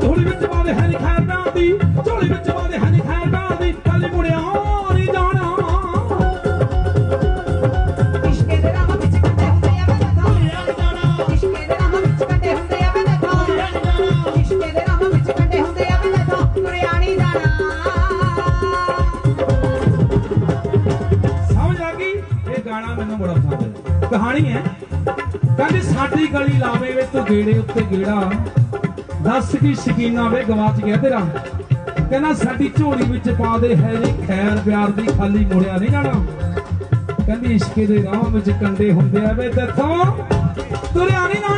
ਝੋਲੀ ਵਿੱਚ ਪਾਉਂਦੇ ਹਨ ਖੈਰ ਨਾ ਦੀ ਝੋਲੀ ਵਿੱਚ ਪਾਉਂਦੇ ਹੈ ਨੀ ਖੈਰ ਮੈਨੂੰ ਬੜਾ ਪਸੰਦ ਹੈ। ਕਹਾਣੀ ਹੈ, ਕਹਿੰਦੇ ਸਾਡੀ ਗਲੀ ਲਾਵੇ ਵੇ ਤੂੰ ਗੇੜੇ ਉੱਤੇ ਗੇੜਾ। ਦੱਸ ਕੀ ਸ਼ਕੀਨਾ ਵੇ ਗਵਾਚ ਗਿਆ ਤੇਰਾ। ਕਹਿੰਦਾ ਸਾਡੀ ਝੋਲੀ ਵਿੱਚ ਪਾ ਦੇ ਹੈ ਜੀ ਖੈਰ ਪਿਆਰ ਦੀ ਖਾਲੀ ਮੁੜਿਆ ਨਹੀਂ ਜਾਣਾ। ਕਹਿੰਦੀ ਇਸ਼ਕੇ ਦੇ ਰਾਹ ਵਿੱਚ ਕੰਡੇ ਹੁੰਦੇ ਆ ਵੇ ਤੇਥੋਂ ਤੁਰਿਆ ਨਹੀਂ ਜਾਣਾ।